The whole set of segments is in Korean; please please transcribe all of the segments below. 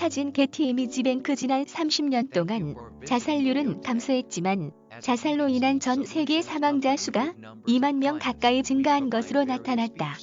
사진 게티 이미지뱅크 지난 30년 동안 자살률은 감소했지만 자살로 인한 전 세계 사망자 수가 2만 명 가까이 증가한 것으로 나타났다.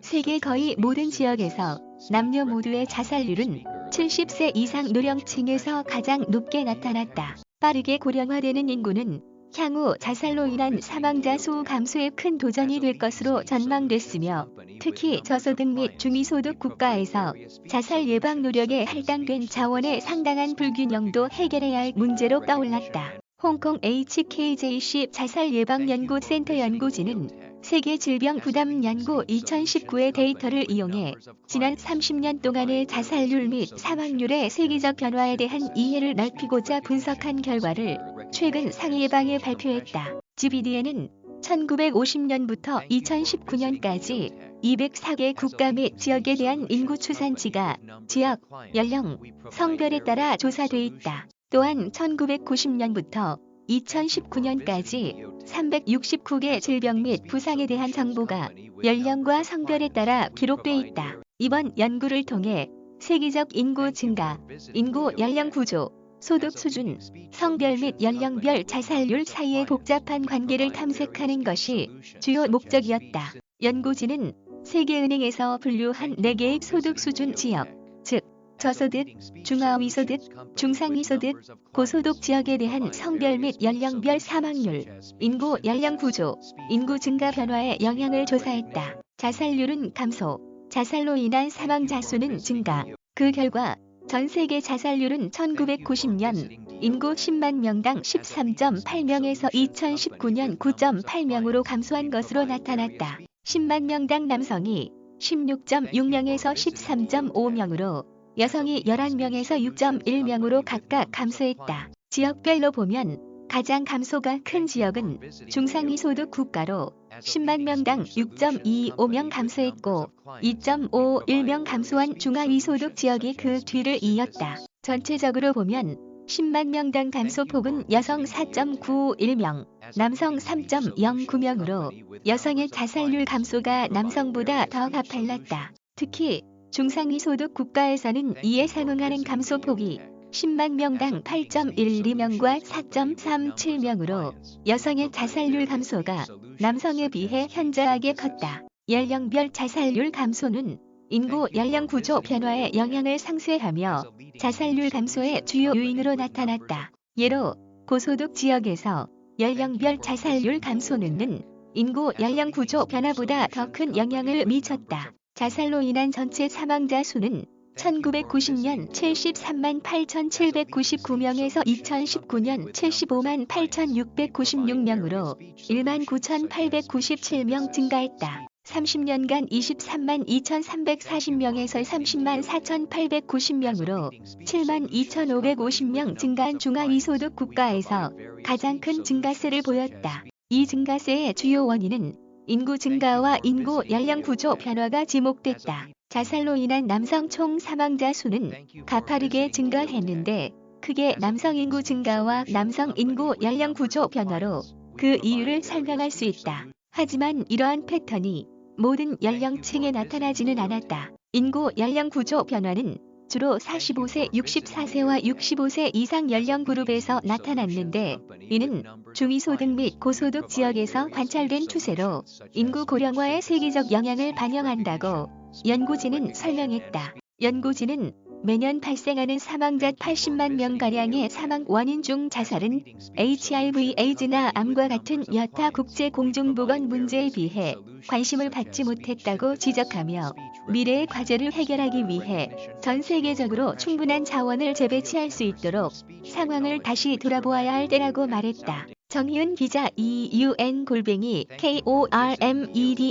세계 거의 모든 지역에서 남녀 모두의 자살률은 70세 이상 노령층에서 가장 높게 나타났다. 빠르게 고령화되는 인구는 향후 자살로 인한 사망자 수 감소에 큰 도전이 될 것으로 전망됐으며 특히 저소득 및 중위소득 국가에서 자살 예방 노력에 할당된 자원의 상당한 불균형도 해결해야 할 문제로 떠올랐다. 홍콩 HKJC 자살 예방 연구센터 연구진은 세계 질병 부담 연구 2019의 데이터를 이용해 지난 30년 동안의 자살률 및 사망률의 세계적 변화에 대한 이해를 넓히고자 분석한 결과를 최근 상해 예방에 발표했다. GBD에는 1950년부터 2019년까지 204개 국가 및 지역에 대한 인구 추산치가 지역, 연령, 성별에 따라 조사돼 있다. 또한 1990년부터 2019년까지 369개 질병 및 부상에 대한 정보가 연령과 성별에 따라 기록돼 있다. 이번 연구를 통해 세계적 인구 증가, 인구 연령 구조, 소득 수준, 성별 및 연령별 자살률 사이의 복잡한 관계를 탐색하는 것이 주요 목적이었다. 연구진은 세계은행에서 분류한 4개의 소득 수준 지역, 즉 저소득, 중하위소득, 중상위소득, 고소득 지역에 대한 성별 및 연령별 사망률, 인구 연령 구조, 인구 증가 변화의 영향을 조사했다. 자살률은 감소, 자살로 인한 사망자 수는 증가. 그 결과 전 세계 자살률은 1990년 인구 10만 명당 13.8명에서 2019년 9.8명으로 감소한 것으로 나타났다. 10만 명당 남성이 16.6명에서 13.5명으로 여성이 11명에서 6.1명으로 각각 감소했다. 지역별로 보면 가장 감소가 큰 지역은 중상위 소득 국가로 10만 명당 6.25명 감소했고 2.51명 감소한 중하위 소득 지역이 그 뒤를 이었다. 전체적으로 보면 10만 명당 감소폭은 여성 4.91명, 남성 3.09명으로 여성의 자살률 감소가 남성보다 더 가팔랐다. 특히 중상위 소득 국가에서는 이에 상응하는 감소폭이 10만 명당 8.12명과 4.37명으로 여성의 자살률 감소가 남성에 비해 현저하게 컸다. 연령별 자살률 감소는 인구 연령 구조 변화에 영향을 상쇄하며 자살률 감소의 주요 요인으로 나타났다. 예로 고소득 지역에서 연령별 자살률 감소는 인구 연령 구조 변화보다 더 큰 영향을 미쳤다. 자살로 인한 전체 사망자 수는 1990년 73만 8,799명에서 2019년 75만 8,696명으로 1만 9,897명 증가했다. 30년간 23만 2,340명에서 30만 4,890명으로 7만 2,550명 증가한 중하위소득 국가에서 가장 큰 증가세를 보였다. 이 증가세의 주요 원인은 인구 증가와 인구 연령 구조 변화가 지목됐다. 자살로 인한 남성 총 사망자 수는 가파르게 증가했는데 크게 남성 인구 증가와 남성 인구 연령 구조 변화로 그 이유를 설명할 수 있다. 하지만 이러한 패턴이 모든 연령층에 나타나지는 않았다. 인구 연령 구조 변화는 주로 45세, 64세와 65세 이상 연령 그룹에서 나타났는데 이는 중위소득 및 고소득 지역에서 관찰된 추세로 인구 고령화의 세계적 영향을 반영한다고 연구진은 설명했다. 연구진은 매년 발생하는 사망자 80만 명가량의 사망 원인 중 자살은 HIV, 에이즈나 암과 같은 여타 국제 공중보건 문제에 비해 관심을 받지 못했다고 지적하며 미래의 과제를 해결하기 위해 전 세계적으로 충분한 자원을 재배치할 수 있도록 상황을 다시 돌아보아야 할 때라고 말했다. 정희은 기자 eun 골뱅이 kormedi.com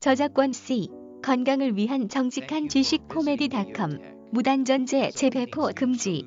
저작권 C 건강을 위한 정직한 지식 코미디닷컴 무단전제 재배포 금지